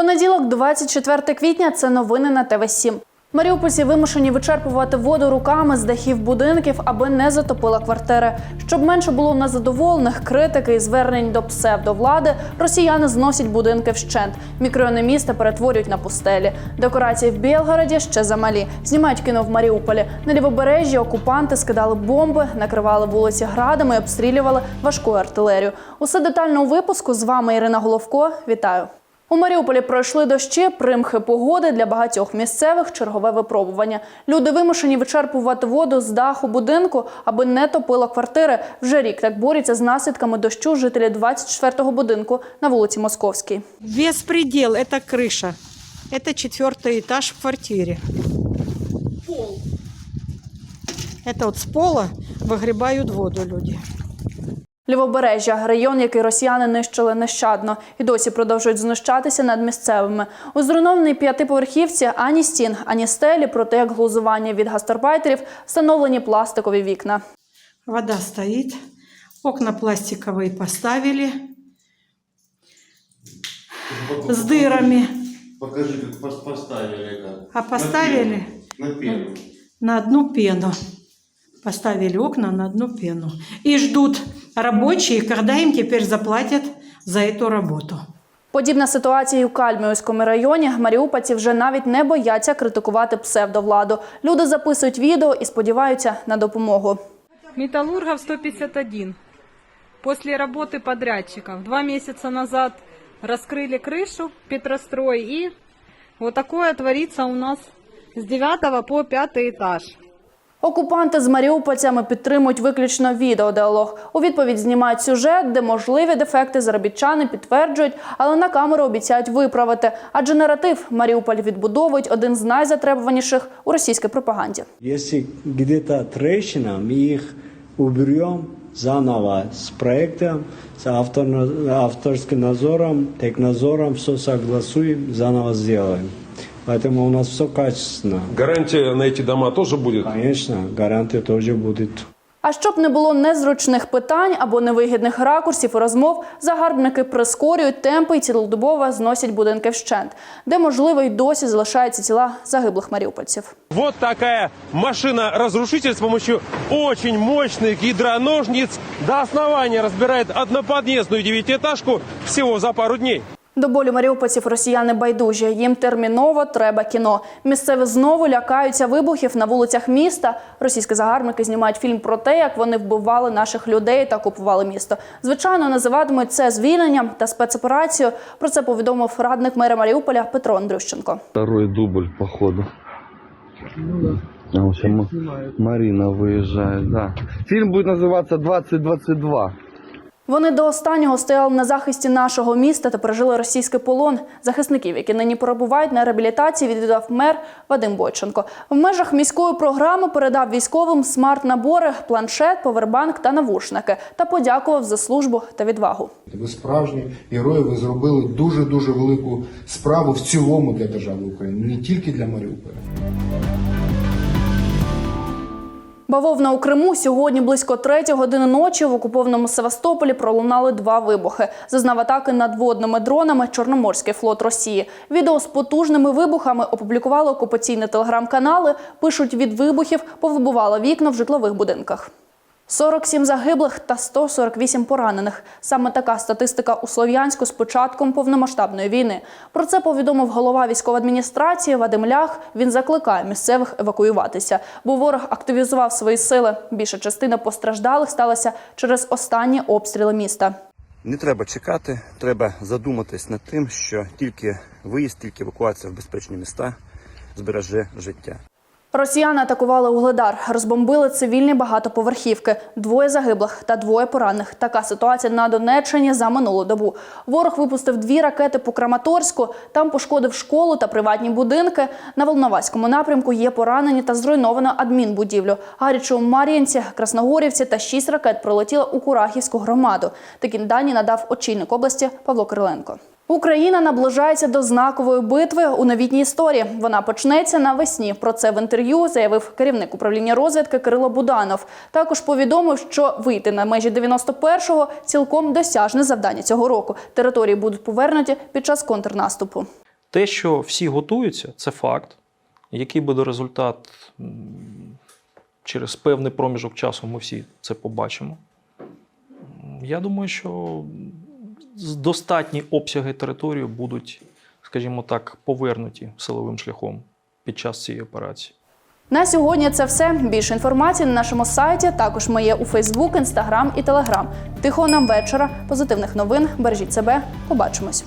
Понеділок, 24 квітня. Це новини на ТВ 7 Маріупольці вимушені вичерпувати воду руками з дахів будинків, аби не затопила квартири. Щоб менше було незадоволених критики і звернень до псевдовлади, росіяни зносять будинки вщент. Мікрорайони міста перетворюють на пустелі. Декорації в Білгороді ще замалі. Знімають кіно в Маріуполі. На лівобережжі окупанти скидали бомби, накривали вулиці градами і обстрілювали важкою артилерію. Усе детально у випуску. З вами Ірина Головко. Вітаю. У Маріуполі пройшли дощі, примхи погоди для багатьох місцевих чергове випробування. Люди вимушені вичерпувати воду з даху будинку, аби не топило квартири. Вже рік так борються з наслідками дощу жителі 24-го будинку на вулиці Московській. Беспредел – это крыша. Это четвертый этаж в квартире. Пол. Это вот с пола выгребают воду люди. Лівобережжя район, який росіяни нищили нещадно, і досі продовжують знущатися над місцевими. У зруйнованій п'ятиповерхівці ані стін, ані стелі, проте як глузування від гастарбайтерів встановлені пластикові вікна. Вода стоит. Окна пластиковые поставили с дырами. Покажи, как пос- поставили это. А поставили На пену. На пену. на одну пену. Поставили окна на одну пену. И ждут рабочие, когда им теперь заплатят за эту работу. Подібна ситуація і у Кальміуському районі. Маріупольці вже навіть не бояться критикувати псевдовладу. Люди записують відео і сподіваються на допомогу. Металлургов 151. После работы подрядчиков два месяца назад раскрыли крышу Петрострой и вот такое творится у нас с 9 по 5 этаж. Окупанти з маріупольцями підтримують виключно відеодіалог. У відповідь знімають сюжет, де можливі дефекти заробітчани підтверджують, але на камеру обіцяють виправити. Адже наратив Маріуполь відбудовують один з найзатребуваніших у російській пропаганді. Если где-то трещина, мы их уберем заново с проектом, с автор, авторским надзором, технадзором, все согласуем, заново сделаем. Поэтому у нас все качественно. Гарантия на эти дома тоже будет? Конечно, гарантия тоже будет. А щоб не було незручних питань або невигідних ракурсів і розмов, загарбники прискорюють темпи і цілодобово зносять будинки вщент, де можливо й досі залишаються тіла загиблих маріупольців. Вот такая машина-разрушитель с помощью очень мощных гидроножниц до основания разбирает одноподъездную девятиэтажку всего за пару дней. До болю маріупольців росіяни байдужі. Їм терміново треба кіно. Місцеві знову лякаються вибухів на вулицях міста. Російські загарбники знімають фільм про те, як вони вбивали наших людей та окупували місто. Звичайно, називатимуть це звільненням та спецоперацією. Про це повідомив радник мера Маріуполя Петро Андрющенко. Второй дубль, походу. А в общем, Марина выезжает, да. Фильм будет называться «2022». Вони до останнього стояли на захисті нашого міста та пережили російський полон. Захисників, які нині перебувають на реабілітації, відвідав мер Вадим Бойченко. В межах міської програми передав військовим смарт-набори, планшет, повербанк та навушники та подякував за службу та відвагу. Ви справжні герої, ви зробили дуже дуже велику справу в цілому для держави України, не тільки для Маріуполя. Бавовна у Криму сьогодні близько третьої години ночі в окупованому Севастополі пролунали два вибухи. Зазнав атаки надводними дронами Чорноморський флот Росії. Відео з потужними вибухами опублікували окупаційні телеграм-канали. Пишуть від вибухів повибувало вікна в житлових будинках. 47 загиблих та 148 поранених. Саме така статистика у Слов'янську з початком повномасштабної війни. Про це повідомив голова військової адміністрації Вадим Лях. Він закликає місцевих евакуюватися, бо ворог активізував свої сили. Більша частина постраждалих сталася через останні обстріли міста. Не треба чекати, треба задуматись над тим, що тільки виїзд, тільки евакуація в безпечні міста збереже життя. Росіяни атакували Угледар, розбомбили цивільні багатоповерхівки, двоє загиблих та двоє поранених. Така ситуація на Донеччині за минулу добу. Ворог випустив дві ракети по Краматорську. Там пошкодив школу та приватні будинки. На Волноваському напрямку є поранені та зруйновано адмінбудівлю. Гарячу у Мар'їнці, Красногорівці та шість ракет пролетіло у Курахівську громаду. Такі дані надав очільник області Павло Кириленко. Україна наближається до знакової битви у новітній історії. Вона почнеться навесні. Про це в інтерв'ю заявив керівник управління розвідки Кирило Буданов. Також повідомив, що вийти на межі 91-го – цілком досяжне завдання цього року. Території будуть повернуті під час контрнаступу. Те, що всі готуються, це факт. Який буде результат через певний проміжок часу, ми всі це побачимо. Я думаю, що достатні обсяги території будуть, скажімо так, повернуті силовим шляхом під час цієї операції. На сьогодні це все. Більше інформації на нашому сайті. Також ми є у Фейсбук, Інстаграм і Телеграм. Тихого нам вечора, позитивних новин. Бережіть себе. Побачимось.